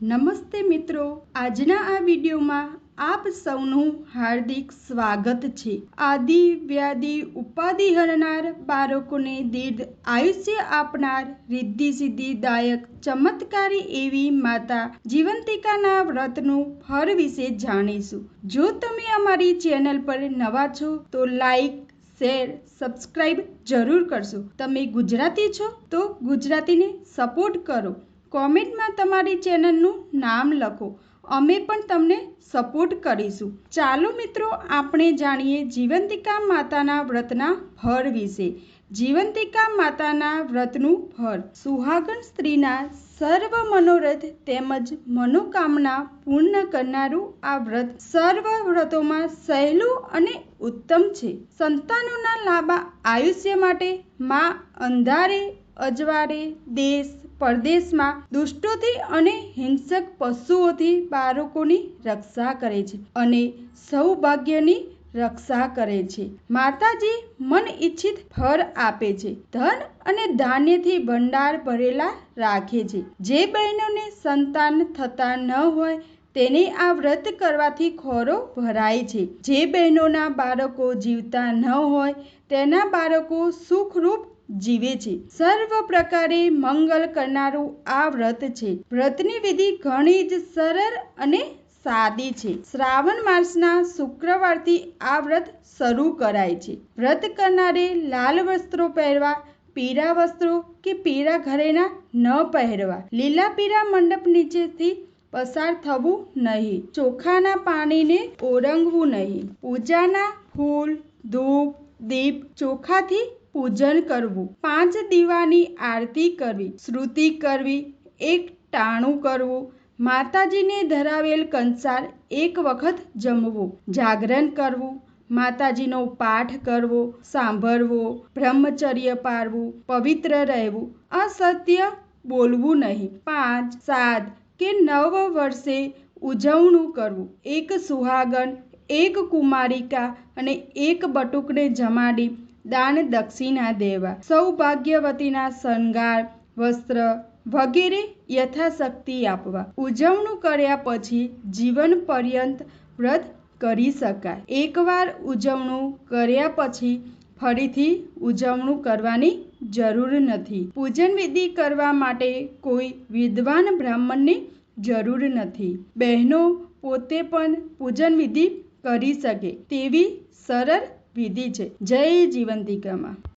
નમસ્તે મિત્રો. આજના આ વિડીયોમાં આપ સૌનું હાર્દિક સ્વાગત છે. આદિ વ્યાધિ ઉપાધિ હરનાર બાળકોને દીર્ઘ આયુષ્ય આપનાર રિદ્ધિ સિદ્ધિદાયક ચમત્કારી એવી માતા જીવંતિકાના વ્રતનું ફળ વિશે જાણીશું. જો તમે અમારી ચેનલ પર નવા છો, તો લાઈક, શેર સબસ્ક્રાઈબ જરૂર કરશો. તમે ગુજરાતી છો, તો ગુજરાતીને સપોર્ટ કરો. કોમેન્ટમાં તમારી ચેનલનું નામ લખો. અમે પણ તમને સપોર્ટ કરીશું. ચાલો મિત્રો, આપણે જાણીએ જીવંતિકા માતાના વ્રતના ફળ વિશે. જીવંતિકા માતાના વ્રતનું ફળ સુહાગણ સ્ત્રીના સર્વ મનોરથ તેમજ મનોકામના પૂર્ણ કરનારું આ વ્રત સર્વ વ્રતોમાં સહેલું અને ઉત્તમ છે. સંતાનોના લાંબા આયુષ્ય માટે માં અંધારે અજવારે દેશ પરદેશમાં દુષ્ટોથી અને હિંસક પશુઓથી બાળકોની રક્ષા કરે છે અને સૌભાગ્યની રક્ષા કરે છે. માતાજી મન ઈચ્છિત ફળ આપે છે. ધન અને ધાન્યથી ભંડાર ભરેલા રાખે છે. જે બહેનોને સંતાન થતા ન હોય તેને આ વ્રત કરવાથી ખોરો ભરાય છે. જે બહેનોના બાળકો જીવતા ન હોય તેના બાળકો સુખરૂપ જીવે છે. સર્વ પ્રકારે મંગલ કરનારું આ વ્રત છે. વ્રતની વિધિ ઘણી જ સરળ અને સાદી છે. શ્રાવણ માસના શુક્રવારથી આ વ્રત શરૂ કરાય છે. વ્રત કરનારે લાલ વસ્ત્રો પહેરવા, પીળા વસ્ત્રો કે પીળા ઘરેણા ન પહેરવા, લીલા પીળા મંડપ નીચેથી પસાર થવું નહીં, ચોખાના પાણીને ઓરંગવું નહીં. પૂજાના ફૂલ, ધૂપ, દીપ ચોખાથી પૂજન કરવું. પાંચ દીવાની આરતી કરવી. શ્રુતિ કરવી. એક ટાણું કરવું. માતાજીને ધરાવેલ કંસાર એક વખત જમવું. જાગરણ કરવું. માતાજીનો પાઠ કરવો. સાંભળવો. બ્રહ્મચર્ય પાળવું પવિત્ર રહેવું. અસત્ય બોલવું નહીં. પાંચ, સાત કે નવ વર્ષે ઉજવણું કરવું. એક સુહાગન, એક કુમારિકા અને એક બટુકને જમાડી દાન દક્ષિણા દેવા. સૌભાગ્યવતીના શણગાર, વસ્ત્ર વગેરે યથાશક્તિ આપવા. ઉજવણું કર્યા પછી જીવન પર્યંત વ્રત કરી શકાય. એકવાર ઉજવણું કર્યા પછી ફરીથી ઉજવણું કરવાની જરૂર નથી. પૂજન વિધિ કરવા માટે કોઈ વિદ્વાન બ્રાહ્મણની જરૂર નથી. બહેનો પોતે પણ પૂજન વિધિ કરી શકે તેવી સરળ વિધિ છે. જય જીવંતિકામાં.